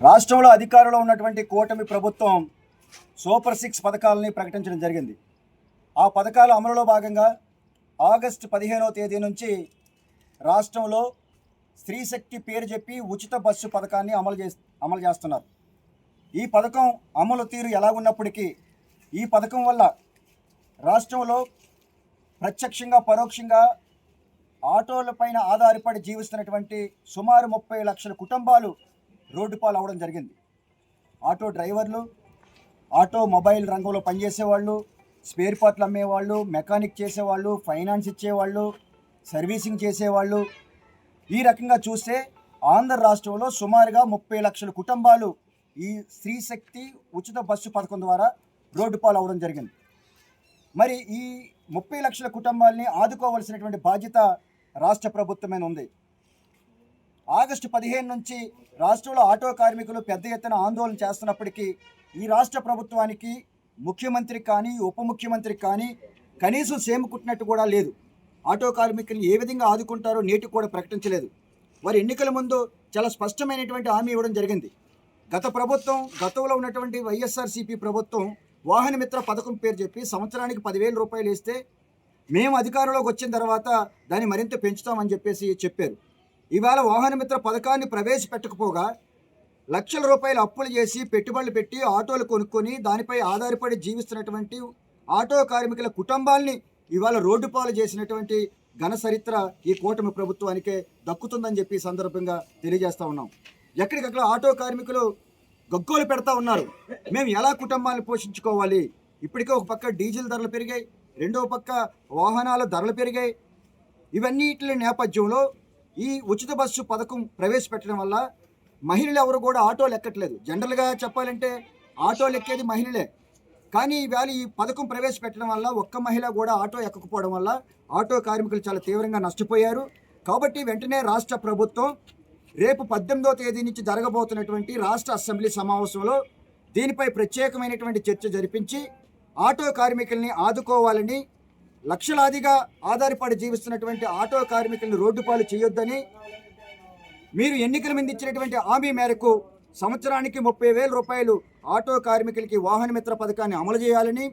రాష్ట్రంలో అధికారంలో ఉన్నటువంటి కూటమి ప్రభుత్వం సూపర్ సిక్స్ పథకాలని ప్రకటించడం జరిగింది. ఆ పథకాల అమలులో భాగంగా ఆగస్టు పదిహేనవ తేదీ నుంచి రాష్ట్రంలో స్త్రీ శక్తి పేరు చెప్పి ఉచిత బస్సు పథకాన్ని అమలు చే అమలు చేస్తున్నారు. ఈ పథకం అమలు తీరు ఎలా ఉన్నప్పటికీ ఈ పథకం వల్ల రాష్ట్రంలో ప్రత్యక్షంగా పరోక్షంగా ఆటోలపైన ఆధారపడి జీవిస్తున్నటువంటి సుమారు ముప్పై లక్షల కుటుంబాలు రోడ్డు పాలు అవడం జరిగింది. ఆటో డ్రైవర్లు ఆటో మొబైల్ రంగంలో పనిచేసేవాళ్ళు స్పేర్ పార్ట్లు అమ్మేవాళ్ళు మెకానిక్ చేసేవాళ్ళు ఫైనాన్స్ ఇచ్చేవాళ్ళు సర్వీసింగ్ చేసేవాళ్ళు. ఈ రకంగా చూస్తే ఆంధ్ర రాష్ట్రంలో సుమారుగా ముప్పై లక్షల కుటుంబాలు ఈ స్త్రీ శక్తి ఉచిత బస్సు పథకం ద్వారా రోడ్డు పాలు అవడం జరిగింది. మరి ఈ ముప్పై లక్షల కుటుంబాలని ఆదుకోవాల్సినటువంటి బాధ్యత రాష్ట్ర ప్రభుత్వమైన ఉంది. ఆగస్టు పదిహేను నుంచి రాష్ట్రంలో ఆటో కార్మికులు పెద్ద ఎత్తున ఆందోళన చేస్తున్నప్పటికీ ఈ రాష్ట్ర ప్రభుత్వానికి ముఖ్యమంత్రి కానీ ఉప ముఖ్యమంత్రి కానీ కనీసం సేమ కుట్టినట్టు కూడా లేదు. ఆటో కార్మికుల్ని ఏ విధంగా ఆదుకుంటారో నేటికి కూడా ప్రకటించలేదు. వారి ఎన్నికల ముందు చాలా స్పష్టమైనటువంటి హామీ ఇవ్వడం జరిగింది. గత ప్రభుత్వం గతంలో ఉన్నటువంటి వైఎస్ఆర్సీపీ ప్రభుత్వం వాహన మిత్ర పథకం పేరు చెప్పి సంవత్సరానికి పదివేల రూపాయలు ఇస్తే మేము అధికారంలోకి వచ్చిన తర్వాత దాన్ని మరింత పెంచుతామని చెప్పేసి చెప్పారు. ఇవాళ వాహనమిత్ర పథకాన్ని ప్రవేశపెట్టకపోగా లక్షల రూపాయలు అప్పులు చేసి పెట్టుబడులు పెట్టి ఆటోలు కొనుక్కొని దానిపై ఆధారపడి జీవిస్తున్నటువంటి ఆటో కార్మికుల కుటుంబాల్ని ఇవాళ రోడ్డు పాలు చేసినటువంటి ఘన చరిత్ర ఈ కూటమి ప్రభుత్వానికే దక్కుతుందని చెప్పి సందర్భంగా తెలియజేస్తూ ఉన్నాం. ఎక్కడికక్కడ ఆటో కార్మికులు గగ్గోలు పెడతా ఉన్నారు. మేము ఎలా కుటుంబాన్ని పోషించుకోవాలి? ఇప్పటికే ఒక పక్క డీజిల్ ధరలు పెరిగాయి. రెండో పక్క వాహనాల ధరలు పెరిగాయి. ఇవన్నిటి నేపథ్యంలో ఈ ఉచిత బస్సు పథకం ప్రవేశపెట్టడం వల్ల మహిళలు ఎవరు కూడా ఆటోలు ఎక్కట్లేదు జనరల్గా చెప్పాలంటే ఆటోలు ఎక్కేది మహిళలే. కానీ ఈవేళ ఈ పథకం ప్రవేశపెట్టడం వల్ల ఒక్క మహిళ కూడా ఆటో ఎక్కకపోవడం వల్ల ఆటో కార్మికులు చాలా తీవ్రంగా నష్టపోయారు. కాబట్టి వెంటనే రాష్ట్ర ప్రభుత్వం రేపు పద్దెనిమిదో తేదీ నుంచి జరగబోతున్నటువంటి రాష్ట్ర అసెంబ్లీ సమావేశంలో దీనిపై ప్రత్యేకమైనటువంటి చర్చ జరిపించి ఆటో కార్మికుల్ని ఆదుకోవాలని లక్షలాదిగా ఆధారపడి జీవిస్తున్నటువంటి ఆటో కార్మికులను రోడ్డుపాలు చేయొద్దని మీరు ఎన్నికల మీద ఇచ్చినటువంటి హామీ మేరకు సంవత్సరానికి ముప్పై వేల రూపాయలు ఆటో కార్మికులకి వాహన మిత్ర పథకాన్ని అమలు చేయాలని